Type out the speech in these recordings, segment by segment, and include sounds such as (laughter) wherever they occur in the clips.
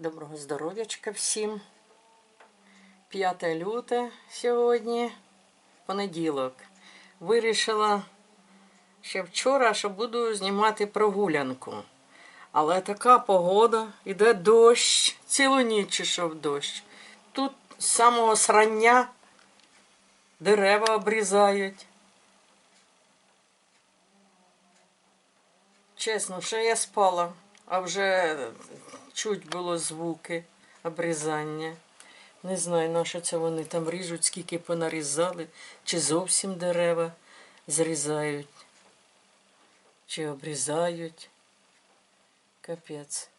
Доброго здоров'ячка всім. 5 люте сьогодні, понеділок. Вирішила ще вчора, що буду знімати прогулянку. Але така погода, іде дощ, цілу ніч ішов дощ. Тут з самого срання дерева обрізають. Чесно, ще я спала, а вже чуть було звуки обрізання. Не знаю, на що це вони там ріжуть, скільки понарізали, чи зовсім дерева зрізають, чи обрізають. Капець.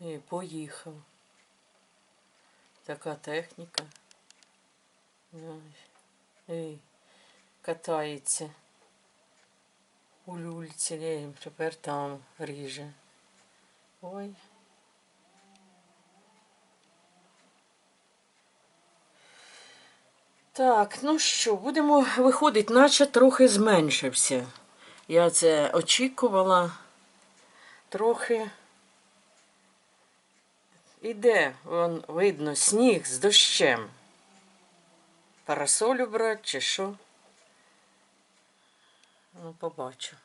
І поїхав. Така техніка. Ой. Катається у люльці, і тепер там ріже. Ой. Так, ну що, будемо виходити, наче трохи зменшився. Я це очікувала. Трохи. Іде, вон, видно, сніг з дощем. Парасолю брати чи що? Ну, побачу.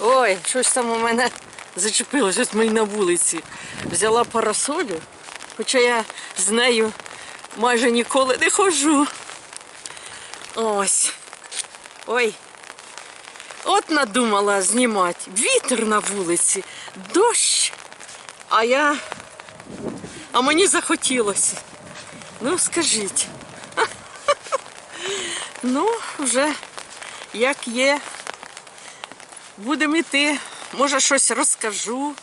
Ой, щось там у мене зачепило, щось ми на вулиці. Взяла парасолю, хоча я з нею майже ніколи не ходжу. Ось. Ой. От надумала знімати. Вітер на вулиці, дощ. А я. А мені захотілося. Ну, скажіть. Ну, вже як є. Будемо йти. Може, щось розкажу.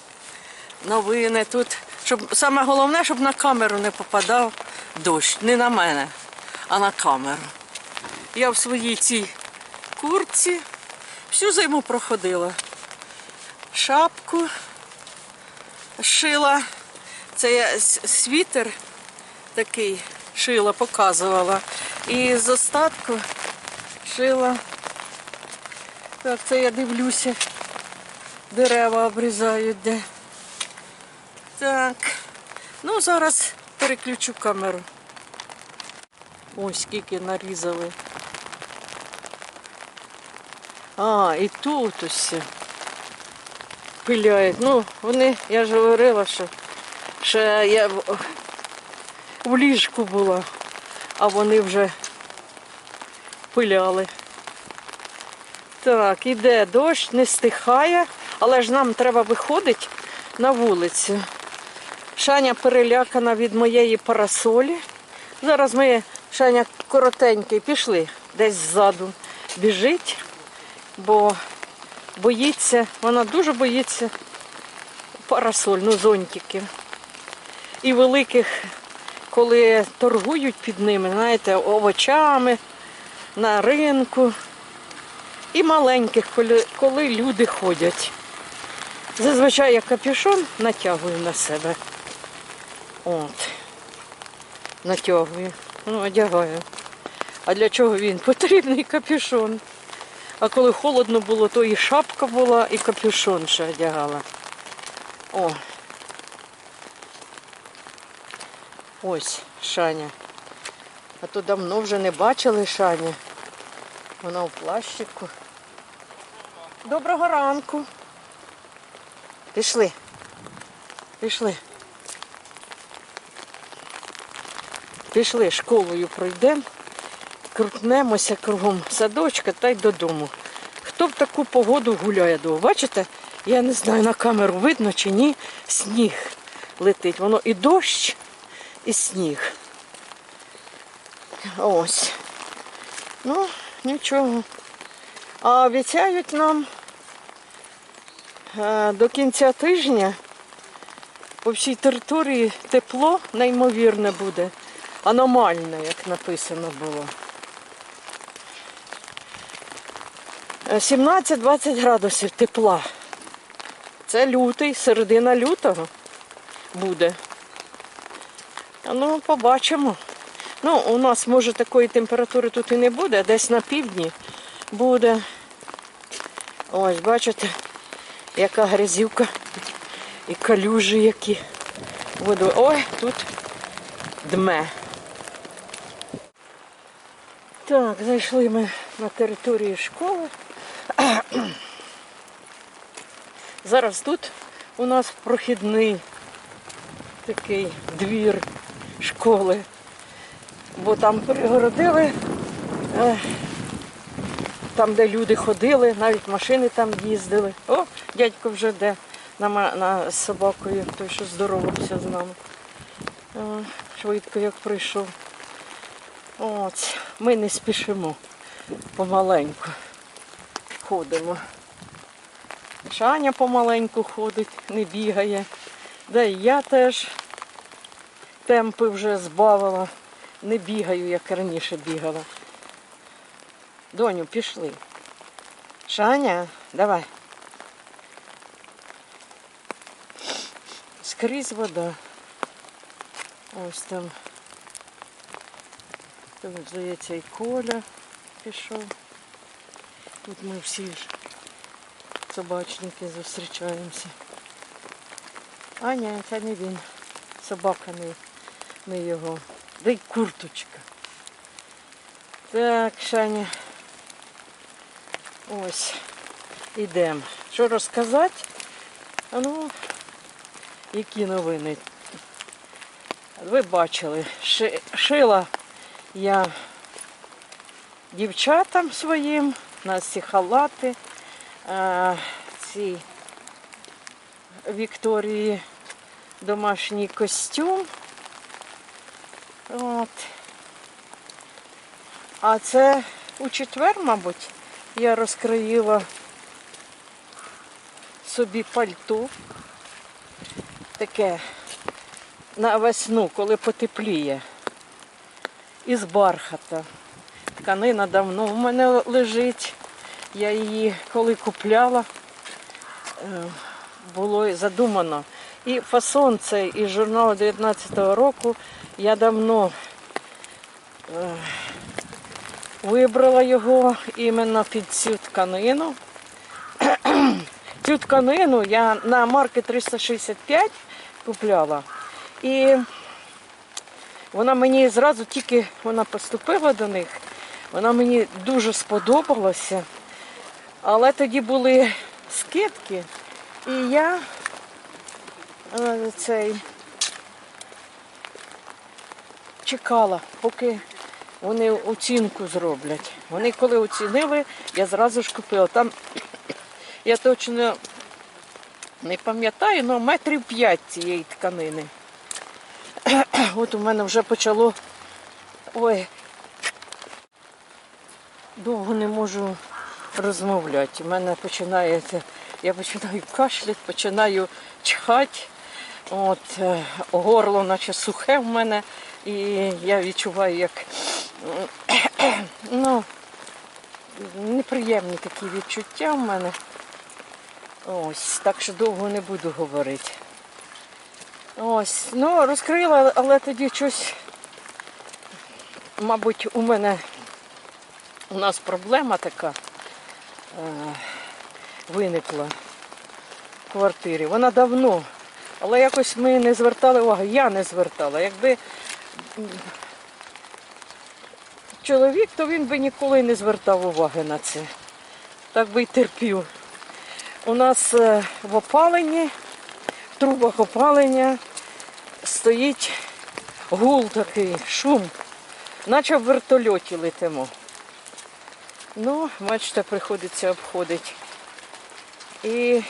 Новини тут. Щоб саме головне, щоб на камеру не попадав дощ. Не на мене, а на камеру. Я в своїй цій куртці всю зиму проходила. Шапку шила. Це я світер такий шила, показувала. І з остатку шила. Так, це я дивлюся. Дерева обрізають де. Так. Ну, зараз переключу камеру. Ось скільки нарізали. А, і тут ось пиляють. Ну, вони, я ж говорила, що ще я в, в ліжку була, а вони вже пиляли. Так, іде дощ, не стихає, але ж нам треба виходити на вулицю. Шаня перелякана від моєї парасолі. Зараз ми, Шаня коротенький, пішли десь ззаду біжить, бо боїться, вона дуже боїться парасоль, ну зонтиків. І великих, коли торгують під ними, знаєте, овочами на ринку. І маленьких, коли, люди ходять. Зазвичай я капюшон натягую на себе. От. Натягую. Ну, одягаю. А для чого він? Потрібний капюшон. А коли холодно було, то і шапка була, і капюшон ще одягала. О. Ось Шаня. А то давно вже не бачили Шаня. Вона у плащику. Доброго ранку. Пішли. Пішли. Пішли, школою пройдемо, крутнемося кругом садочка та й додому. Хто в таку погоду гуляє довго? Бачите? Я не знаю, на камеру видно чи ні, сніг летить. Воно і дощ, і сніг. Ось. Ну, нічого. А обіцяють нам е, до кінця тижня по всій території тепло неймовірне буде. Аномальне, як написано було. Е, 17-20 градусів тепла. Це лютий, середина лютого буде. Ну, побачимо. Ну, у нас може такої температури тут і не буде, десь на півдні буде Ось, бачите, яка грязівка і калюжі які. Воду. Ой, тут дме. Так, зайшли ми на територію школи. (clears throat) Зараз тут у нас прохідний такий двір школи, бо там перегородили, е, там, де люди ходили, навіть машини там їздили. О, дядько вже де на, на, з собакою, той, що здоровався з нами. Швидко як прийшов. От, ми не спішимо помаленьку ходимо. Шаня помаленьку ходить, не бігає. Да і я теж темпи вже збавила. Не бігаю, як раніше бігала. Доню, пішли. Шаня, давай. Скрізь вода. Ось там. Там, здається, і Коля пішов. Тут ми всі ж собачники зустрічаємося. А ні, це не він. Собака не, не його. Да й курточка. Так, Шаня. Ось. Ідемо. Що розказати? А ну, які новини? Ви бачили, ши- шила я дівчатам своїм, у нас ці халати, ці Вікторії домашній костюм. От. А це у четвер, мабуть, я розкроїла собі пальто. Таке на весну, коли потепліє. Із бархата. Тканина давно в мене лежить. Я її коли купляла, е, було задумано. І фасон цей із журналу 19-го року я давно е, вибрала його іменно під цю тканину. Цю тканину я на марки 365 купляла. І вона мені зразу тільки вона поступила до них, вона мені дуже сподобалася. Але тоді були скидки, і я е, цей чекала, поки вони оцінку зроблять. Вони коли оцінили, я зразу ж купила. Там я точно не пам'ятаю, але метрів п'ять цієї тканини. (coughs) От у мене вже почало. Ой, довго не можу розмовляти. У мене починається, я починаю кашляти, починаю чхати. От, е, горло наче сухе в мене, і я відчуваю, як ну, неприємні такі відчуття в мене. Ось, так що довго не буду говорити. Ось, ну розкрила, але тоді щось, мабуть, у мене у нас проблема така е, виникла в квартирі. Вона давно, але якось ми не звертали уваги, я не звертала. Якби чоловік, то він би ніколи не звертав уваги на це. Так би й терпів. У нас е, в опаленні, в трубах опалення стоїть гул такий, шум, наче в вертольоті летимо. Ну, бачите, приходиться обходити. І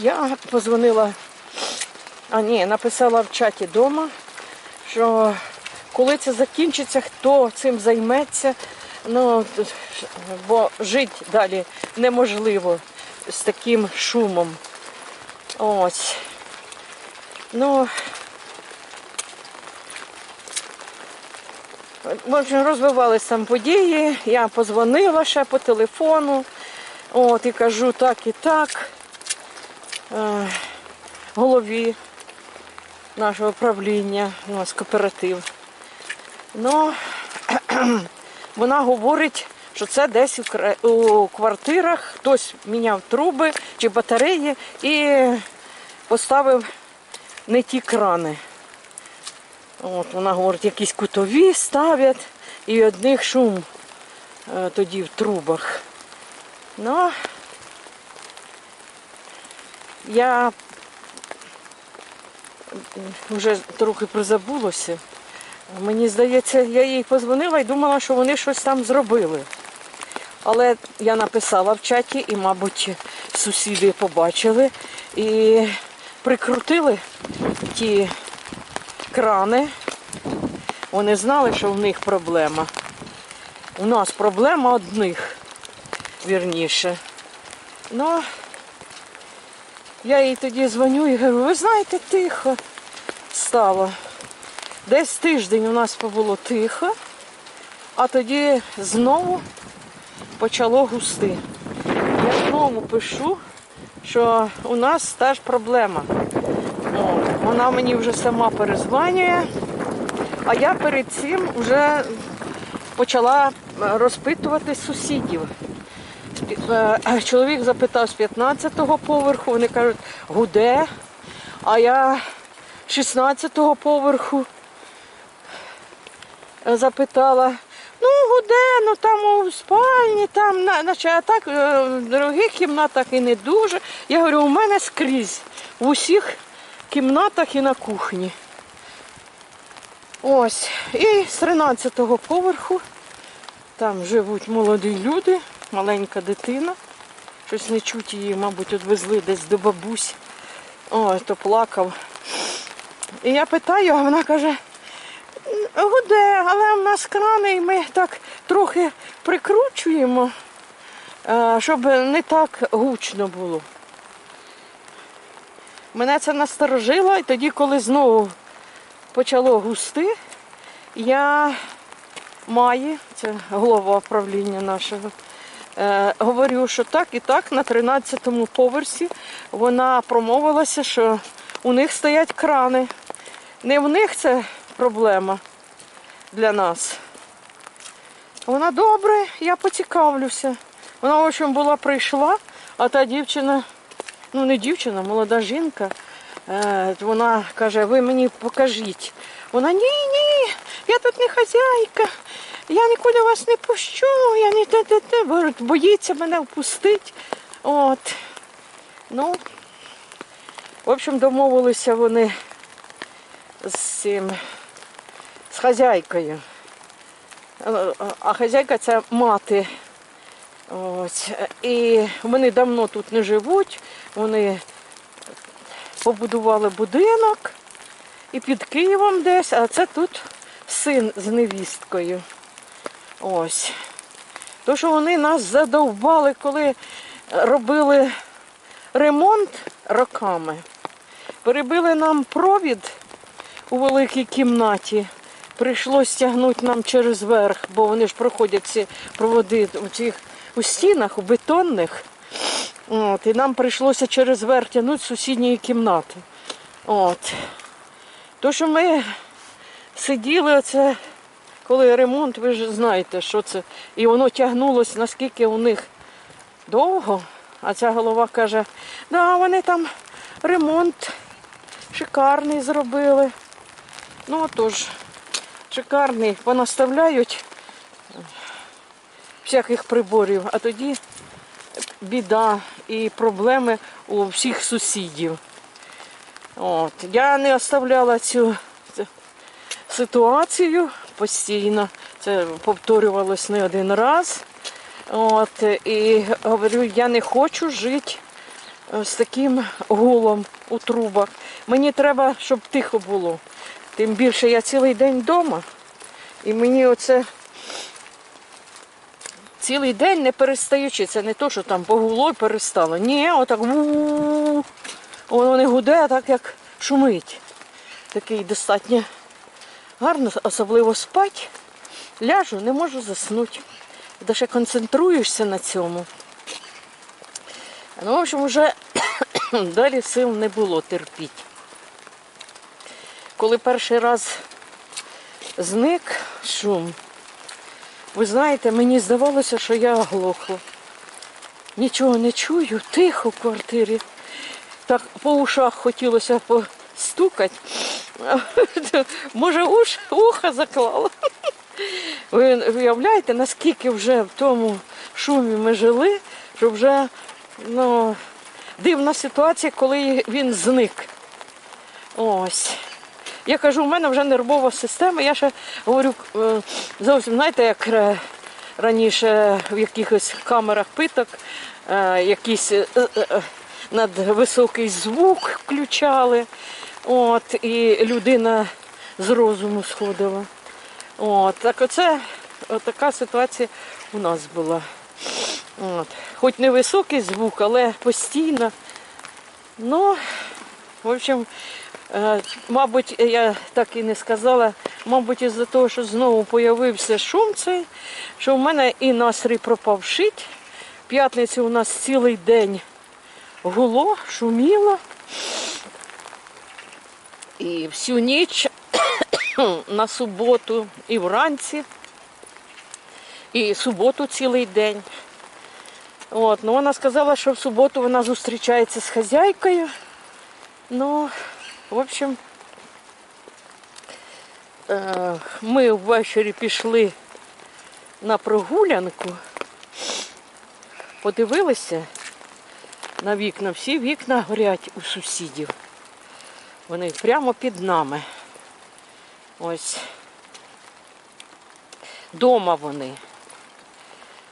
я позвонила, а ні, написала в чаті вдома, що коли це закінчиться, хто цим займеться, ну, бо жити далі неможливо з таким шумом. Ось. Ну, общем, розвивалися там події. Я позвонила ще по телефону. От, і кажу так і так. Е, голові нашого правління, у нас кооператив. Ну, (clears throat) вона говорить, що це десь у, квартирах хтось міняв труби чи батареї і поставив не ті крани. От вона говорить, якісь кутові ставлять і одних шум е, тоді в трубах. Ну, я вже трохи призабулося. Мені здається, я їй позвонила і думала, що вони щось там зробили. Але я написала в чаті і, мабуть, сусіди побачили і прикрутили ті крани. Вони знали, що в них проблема. У нас проблема одних, вірніше. Ну, я їй тоді дзвоню і говорю, ви знаєте, тихо стало. Десь тиждень у нас побуло тихо, а тоді знову почало густи. Я знову пишу, що у нас теж проблема. О, вона мені вже сама перезванює, а я перед цим вже почала розпитувати сусідів. Е, Чоловік запитав з 15-го поверху, вони кажуть, гуде, а я з 16-го поверху запитала, ну гуде, ну там у спальні, там, на- наче а так е, в дорогих кімнатах і не дуже. Я говорю, у мене скрізь, в усіх кімнатах і на кухні. Ось. І з 13-го поверху там живуть молоді люди, маленька дитина. Щось не чуть її, мабуть, відвезли десь до бабусь. Ой, то плакав. І я питаю, а вона каже, гуде, але в нас крани, і ми так трохи прикручуємо, е, щоб не так гучно було. Мене це насторожило, і тоді, коли знову почало густи, я має, це голова управління нашого, говорю, що так і так на 13-му поверсі вона промовилася, що у них стоять крани. Не в них це проблема для нас. Вона добре, я поцікавлюся. Вона, в общем, була прийшла, а та дівчина, ну не дівчина, молода жінка, е, вона каже, ви мені покажіть. Вона ні, ні, я тут не хазяйка, я нікуди вас не пущу, я не те, те, те. Боїться мене впустити. От. Ну, в общем, домовилися вони з цим, з хазяйкою. Е, А хазяйка це мати. Ось. І вони давно тут не живуть. Вони побудували будинок і під Києвом десь, а це тут син з невісткою. Ось. То, що вони нас задовбали, коли робили ремонт роками. Перебили нам провід у великій кімнаті. Прийшлося тягнути нам через верх, бо вони ж проходять ці проводи у цих у стінах, у бетонних. От, і нам прийшлося через верх тягнути сусідньої кімнати. От. То, що ми сиділи, оце, коли ремонт, ви ж знаєте, що це. І воно тягнулося, наскільки у них довго. А ця голова каже, да, вони там ремонт шикарний зробили. Ну отож, шикарний, понаставляють всяких приборів, а тоді біда і проблеми у всіх сусідів. От. Я не оставляла цю ситуацію постійно. Це повторювалось не один раз. От, і говорю, я не хочу жити е, з таким гулом у трубах. Мені треба, щоб тихо було. Тим більше я цілий день вдома. І мені оце цілий день не перестаючи. Це не то, що там погуло і перестало. Ні, отак ву. Воно не гуде, а так як шумить. Такий достатньо гарно, особливо спать. Ляжу, не можу заснути. Де ще концентруєшся на цьому. Ну, в общем, вже (coughs) далі сил не було терпіти. Коли перший раз зник шум, Ви знаєте, мені здавалося, що я оглохла. Нічого не чую, тихо в квартирі. Так по ушах хотілося постукати. (laughs) Може, уш, ухо заклало. Ви уявляєте, наскільки вже в тому шумі ми жили, що вже ну, дивна ситуація, коли він зник. Ось. Я кажу, у мене вже нервова система. Я ще говорю, е, зовсім знаєте, як е, раніше в якихось камерах питок, е, якийсь надвисокий звук включали. От, і людина з розуму сходила. От, так оце така ситуація у нас була. От. Хоч невисокий звук, але постійно. Ну, в общем, е, мабуть, я так і не сказала, мабуть, із-за того, що знову появився шум цей, що в мене і настрій пропав шить. П'ятницю у нас цілий день гуло, шуміло. І всю ніч (coughs) на суботу і вранці, і суботу цілий день. От, ну вона сказала, що в суботу вона зустрічається з хазяйкою. Ну, в общем, е, ми ввечері пішли на прогулянку, подивилися на вікна. Всі вікна горять у сусідів. Вони прямо під нами. Ось. Дома вони.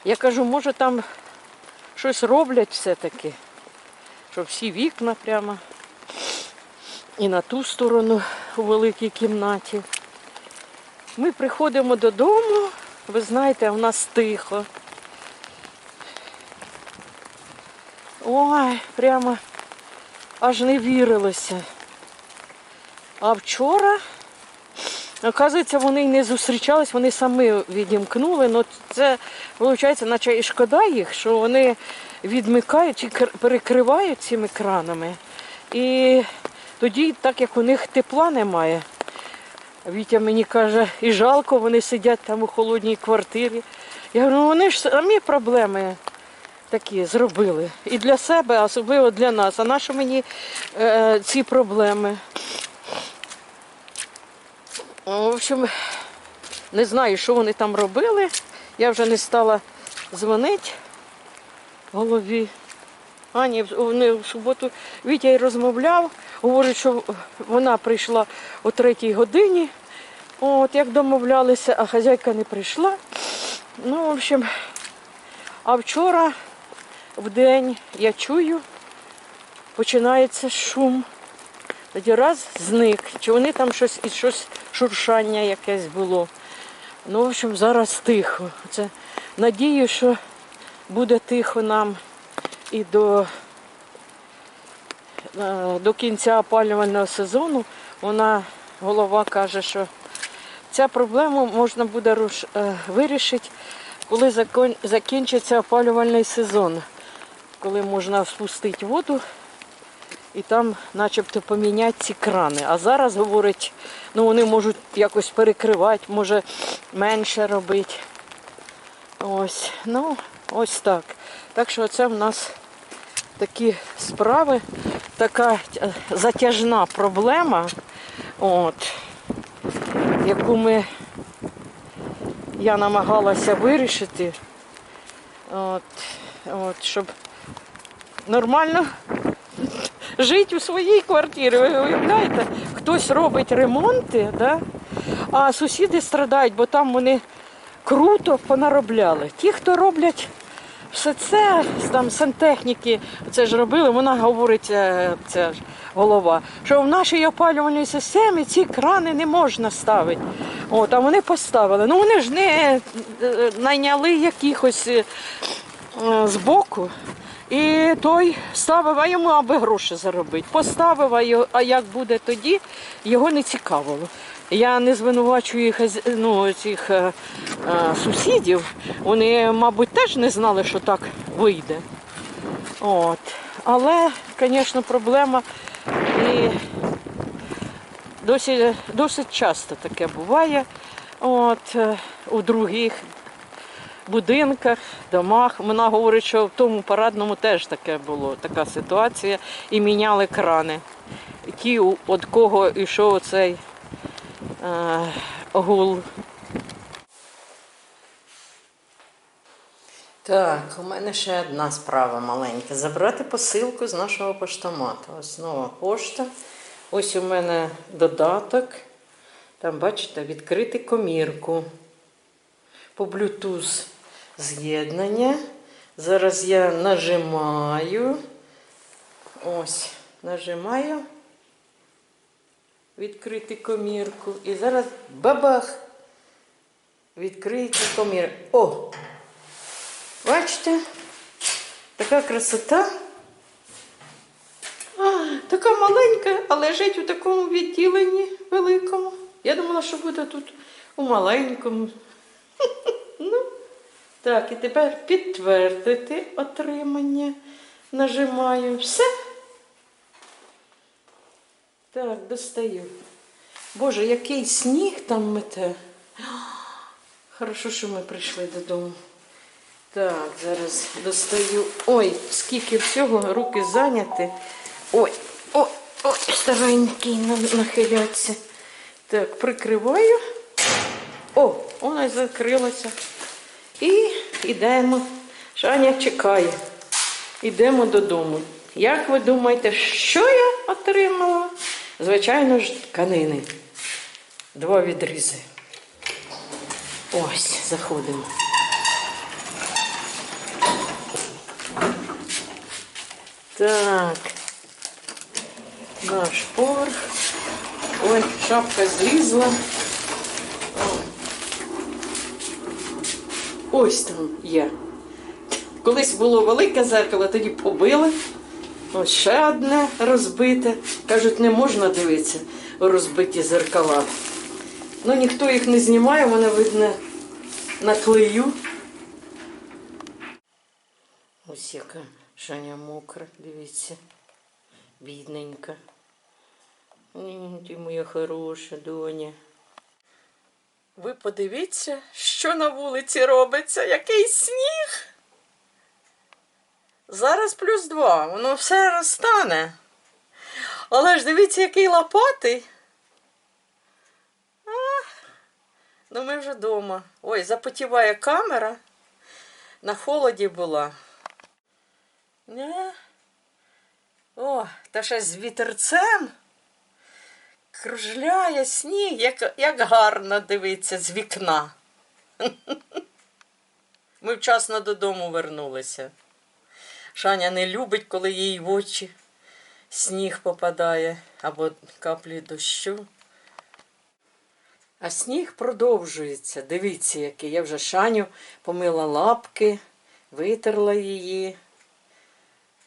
Я кажу, може там щось роблять все-таки, щоб всі вікна прямо і на ту сторону у великій кімнаті. Ми приходимо додому, ви знаєте, у нас тихо. Ой, прямо аж не вірилося. А вчора, оказується, вони не зустрічались, вони самі відімкнули. Ну це виходить, наче і шкода їх, що вони відмикають і перекривають цими кранами. І тоді, так як у них тепла немає, Вітя мені каже, і жалко, вони сидять там у холодній квартирі. Я говорю, ну вони ж самі проблеми такі зробили. І для себе, особливо для нас. А нащо мені е, ці проблеми? В общем, не знаю, що вони там робили. Я вже не стала дзвонити голові. А, ні, в суботу Вітя й розмовляв, говорить, що вона прийшла о третій годині, от як домовлялися, а хазяйка не прийшла. Ну, в общем, а вчора в день я чую, починається шум. Тоді раз зник. Чи вони там щось і щось шуршання якесь було. Ну, в общем, зараз тихо. Це надію, що буде тихо нам і до, е, до кінця опалювального сезону. Вона, голова каже, що ця проблему можна буде е, вирішити, коли закінчиться опалювальний сезон, коли можна спустити воду і там начебто поміняти ці крани. А зараз говорить, ну вони можуть якось перекривати, може менше робити. Ось, ну, ось так. Так що це в нас такі справи, така затяжна проблема, от, яку ми я намагалася вирішити, от, от, щоб нормально жити у своїй квартирі. Ви уявляєте, хтось робить ремонти, да? а сусіди страдають, бо там вони круто понаробляли. Ті, хто роблять все це, там сантехніки це ж робили, вона говорить, е, це голова, що в нашій опалювальній системі ці крани не можна ставити. От, а вони поставили. Ну вони ж не е, найняли якихось е, е, збоку. І той ставив, а йому аби гроші заробити. Поставив, а, його- а як буде тоді, його не цікавило. Я не звинувачую ну, цих е, е, сусідів. Вони, мабуть, теж не знали, що так вийде. От. Але, звісно, проблема і досить, досить часто таке буває. От, е, у других будинках, домах. Вона говорить, що в тому парадному теж таке було, така ситуація, і міняли крани. Ті, від кого йшов цей е, гул. Так, у мене ще одна справа маленька. Забрати посилку з нашого поштомату. Ось нова пошта. Ось у мене додаток. Там, бачите, відкрити комірку. По Bluetooth з'єднання. Зараз я нажимаю. Ось, нажимаю. Відкрити комірку. І зараз бабах. Відкрити комірку. О! Бачите? Така красота. А, така маленька, а лежить у такому відділенні великому. Я думала, що буде тут у маленькому. (laughs) Ну, так, і тепер підтвердити отримання. Нажимаю. Все. Так, достаю. Боже, який сніг там мете. Хорошо, що ми прийшли додому. Так, зараз достаю. Ой, скільки всього, руки зайняті. Ой, ой, ой, старенький на- нахиляться. Так, прикриваю. О, вона закрилася. І йдемо. Шаня чекає. Йдемо додому. Як ви думаєте, що я отримала? Звичайно ж, тканини. Два відрізи. Ось, заходимо. Так. Наш поверх. Ой, шапка злізла. Ось там є. Колись було велике зеркало, тоді побили. Ось ще одне розбите. Кажуть, не можна дивитися розбиті зеркала. Ну ніхто їх не знімає, вони видно на клею. Ось яка Шаня мокра, дивіться. Бідненька. Ти моя хороша доня. Ви подивіться, що на вулиці робиться, який сніг. Зараз плюс два, воно все розтане. Але ж дивіться, який лопатий. А, ну ми вже вдома. Ой, запотіває камера. На холоді була. Не. О, та ще з вітерцем. Кружляє сніг, як, як гарно дивиться з вікна. (laughs) Ми вчасно додому вернулися. Шаня не любить, коли їй в очі сніг попадає або каплі дощу. А сніг продовжується. Дивіться, який. Я вже Шаню помила лапки, витерла її.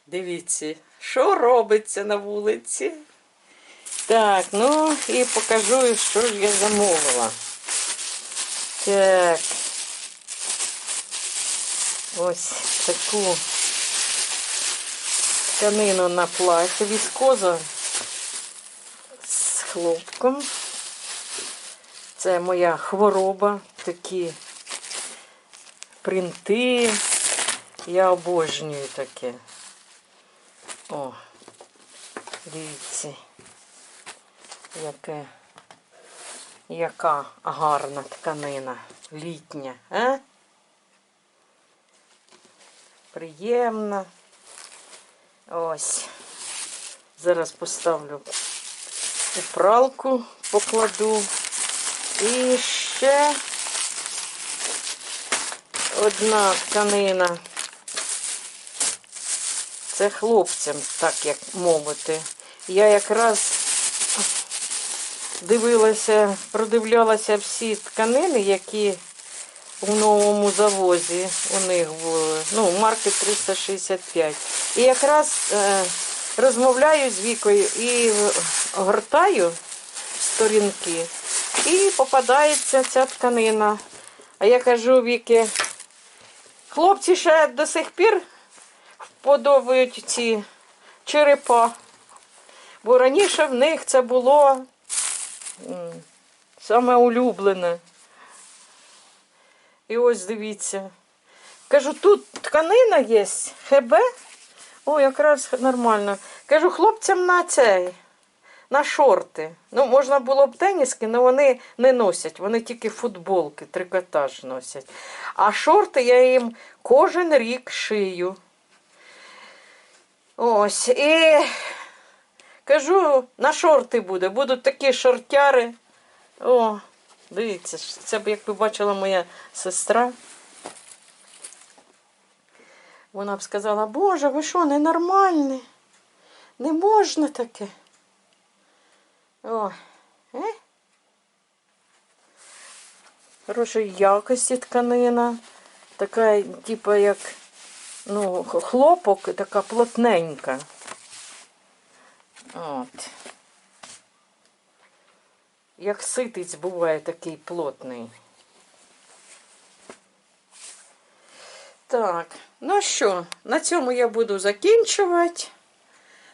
Дивіться, що робиться на вулиці. Так, ну і покажу, що ж я замовила. Так. Ось таку тканину на плаття, віскоза з хлопком. Це моя хвороба, такі принти. Я обожнюю таке. О, дивіться, яке, яка гарна тканина літня, а? Приємна. Ось. Зараз поставлю у пралку, покладу. І ще одна тканина. Це хлопцям, так як мовити. Я якраз дивилася, продивлялася всі тканини, які у новому завозі у них були. Ну, марки 365. І якраз е, розмовляю з Вікою і гортаю сторінки. І попадається ця тканина. А я кажу Віки, хлопці ще до сих пір вподобають ці черепа. Бо раніше в них це було саме улюблене. І ось дивіться, Кажу, тут тканина є, ХБ. О, якраз нормально. Кажу, хлопцям на цей, на шорти. Ну, можна було б теніски, але вони не носять. Вони тільки футболки, трикотаж носять. А шорти я їм кожен рік шию. Ось. І кажу, на шорти буде. Будуть такі шортяри. О, дивіться, це б, як ви бачила, моя сестра. Вона б сказала, Боже, ви що, ненормальні? Не можна таке. О, е? Хорошої якості тканина. Така, типу, як ну, хлопок, така плотненька. От. Як ситиць буває такий плотний. Так, ну що, на цьому я буду закінчувати.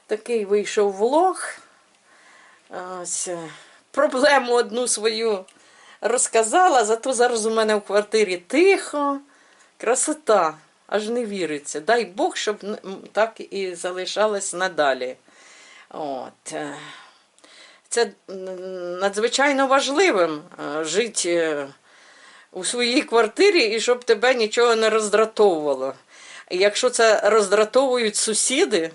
Такий вийшов влог. Ось, е, проблему одну свою розказала, зато зараз у мене в квартирі тихо. Красота, аж не віриться. Дай Бог, щоб так і залишалось надалі. От. е, Це надзвичайно важливим е, жити е, у своїй квартирі і щоб тебе нічого не роздратовувало. Якщо це роздратовують сусіди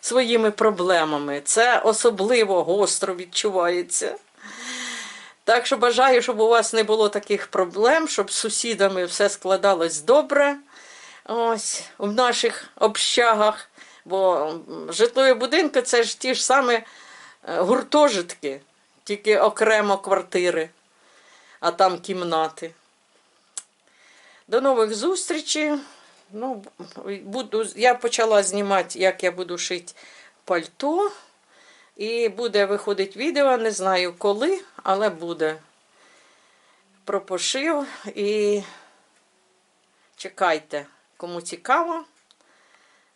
своїми проблемами, це особливо гостро відчувається. Так що бажаю, щоб у вас не було таких проблем, щоб з сусідами все складалось добре. Ось в наших общагах. Бо житлові будинки це ж ті ж самі е, гуртожитки, тільки окремо квартири, а там кімнати. До нових зустрічей. Ну, буду, я почала знімати, як я буду шити пальто. І буде виходить відео, не знаю коли, але буде. Про пошив і чекайте, кому цікаво.